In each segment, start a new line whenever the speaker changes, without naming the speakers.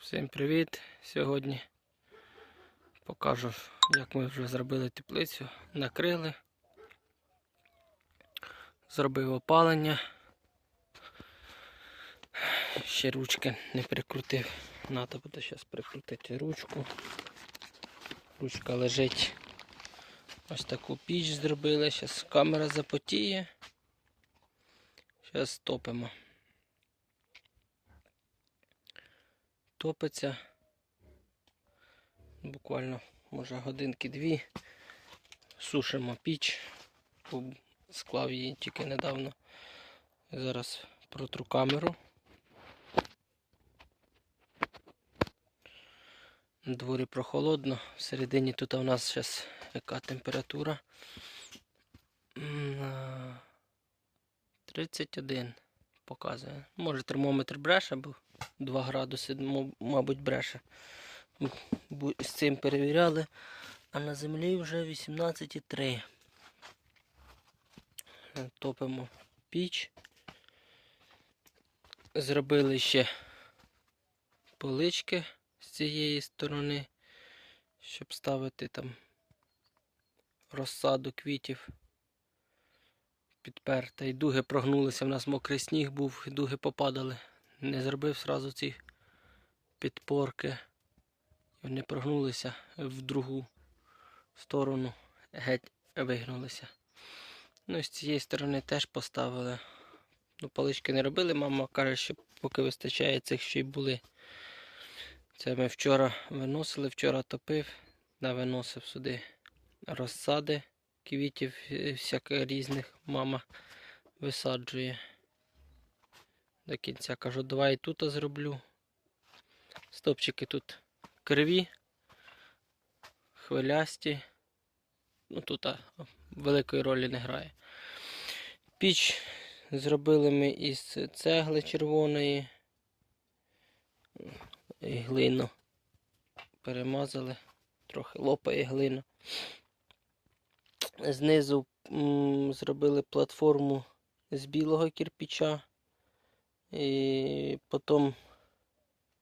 Всім привіт! Сьогодні покажу, як ми вже зробили теплицю, накрили, зробив опалення. Ще ручки не прикрутив. Надо буде зараз прикрутити ручку. Ручка лежить. Ось таку піч зробили. Зараз камера запотіє. Зараз топимо. Топиться. Буквально, може, годинки-дві. Сушимо піч. Склав її тільки недавно. Зараз протру камеру. На дворі прохолодно. Всередині тут у нас зараз яка температура? 31 показує. Може термометр бреше, бо 2 градуси, мабуть, бреше. З цим перевіряли. А на землі вже 18,3. Е, Топимо піч. Зробили ще полички з цієї сторони, щоб ставити там розсаду квітів. Підперта. І дуги прогнулися. У нас мокрий сніг був, і дуги попадали. Не зробив сразу ці підпорки. Вони прогнулися в другу сторону, геть вигнулися. Ну і з цієї сторони теж поставили. Ну, палички не робили, мама каже, що поки вистачає цих, що й були. Це ми вчора виносили, вчора топив, навиносив сюди розсади квітів всяких різних мама висаджує. До кінця кажу, давай і тут зроблю. Стопчики тут криві, хвилясті. Ну тут а, великої ролі не грає. Піч зробили ми із цегли червоної. І глину перемазали, трохи лопає глина. Знизу зробили платформу з білого кирпича. І потім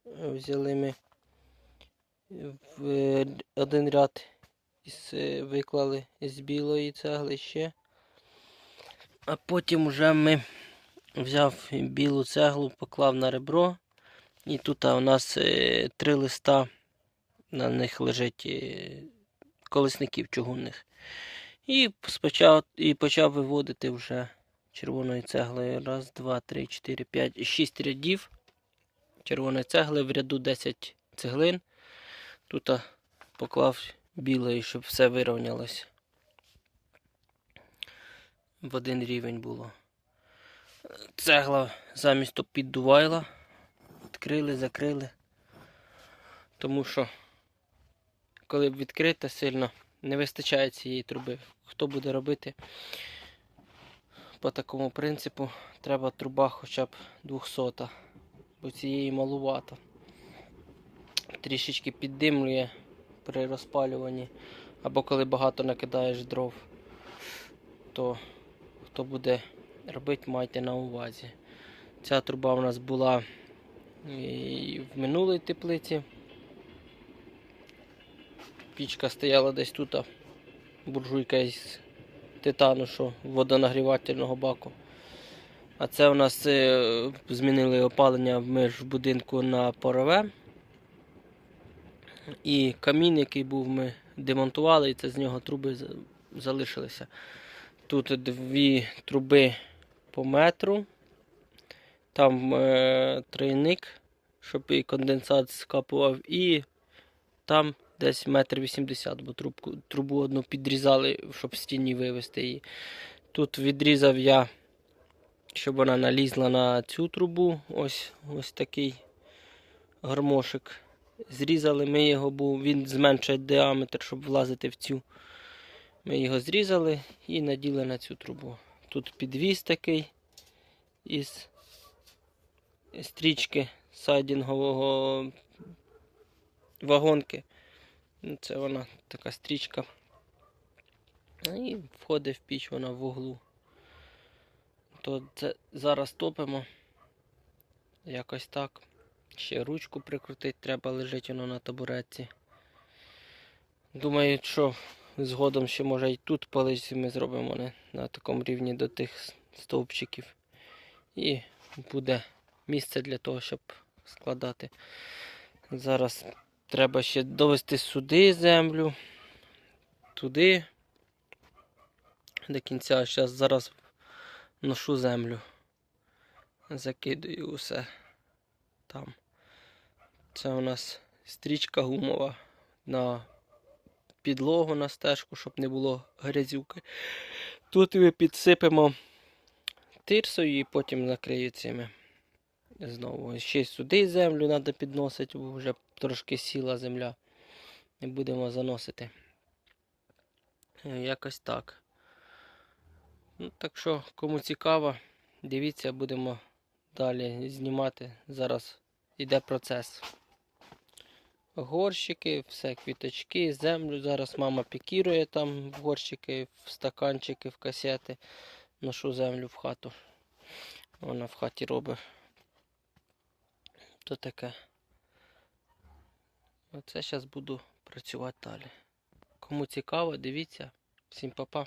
е, взяли ми в один ряд із, е, виклали з білої цегли ще. А потім вже ми взяв білу цеглу, поклав на ребро. І тут у нас е, три листа, на них лежить е, колесників чугунних. І спочав, і почав виводити вже червоною цеглою. Раз, два, три, чотири, п'ять, шість рядів червоної цегли, в ряду 10 цеглин. Тут поклав білої, щоб все вирівнялося. В один рівень було. Цегла замість піддувайла. Відкрили, закрили. Тому що, коли б відкрита сильно, не вистачає цієї труби. Хто буде робити по такому принципу, треба труба хоча б 200, бо цієї малувато. Трішечки піддимлює при розпалюванні. Або коли багато накидаєш дров, то хто буде робити, майте на увазі. Ця труба у нас була і в минулій теплиці. Пічка стояла десь тут, буржуйка із титану, що водонагрівательного баку. А це у нас е, змінили опалення ми ж в будинку на парове. І камін, який був, ми демонтували, і це з нього труби залишилися. Тут дві труби по метру. Там е, тройник, щоб і конденсат скапував, і там десь метр вісімдесят, бо трубку, трубу одну підрізали, щоб в стіні вивести її. Тут відрізав я, щоб вона налізла на цю трубу. Ось, ось такий гармошик. Зрізали ми його, бо він зменшує діаметр, щоб влазити в цю. Ми його зрізали і наділи на цю трубу. Тут підвіз такий із стрічки сайдінгового вагонки. Ну, Це вона така стрічка. І входить в піч вона в углу. То це зараз топимо. Якось так. Ще ручку прикрутити треба, лежить воно на табуретці. Думаю, що згодом ще може і тут полиці ми зробимо не, на такому рівні до тих стовпчиків. І буде місце для того, щоб складати. Зараз треба ще довести сюди землю, туди до кінця. Зараз, зараз ношу землю. Закидаю усе там. Це у нас стрічка гумова на підлогу на стежку, щоб не було грязюки. Тут ми підсипемо тирсою і потім накрию цими. Знову ще сюди землю треба підносити, бо вже трошки сіла земля. Не будемо заносити. Е, Якось так. Ну, так що, кому цікаво, дивіться, будемо далі знімати. Зараз йде процес. Горщики, все, квіточки, землю. Зараз мама пікірує там в горщики, в стаканчики, в касети. Ношу землю в хату. Вона в хаті робить. То таке. Оце зараз буду працювати далі. Кому цікаво, дивіться. Всім па-па.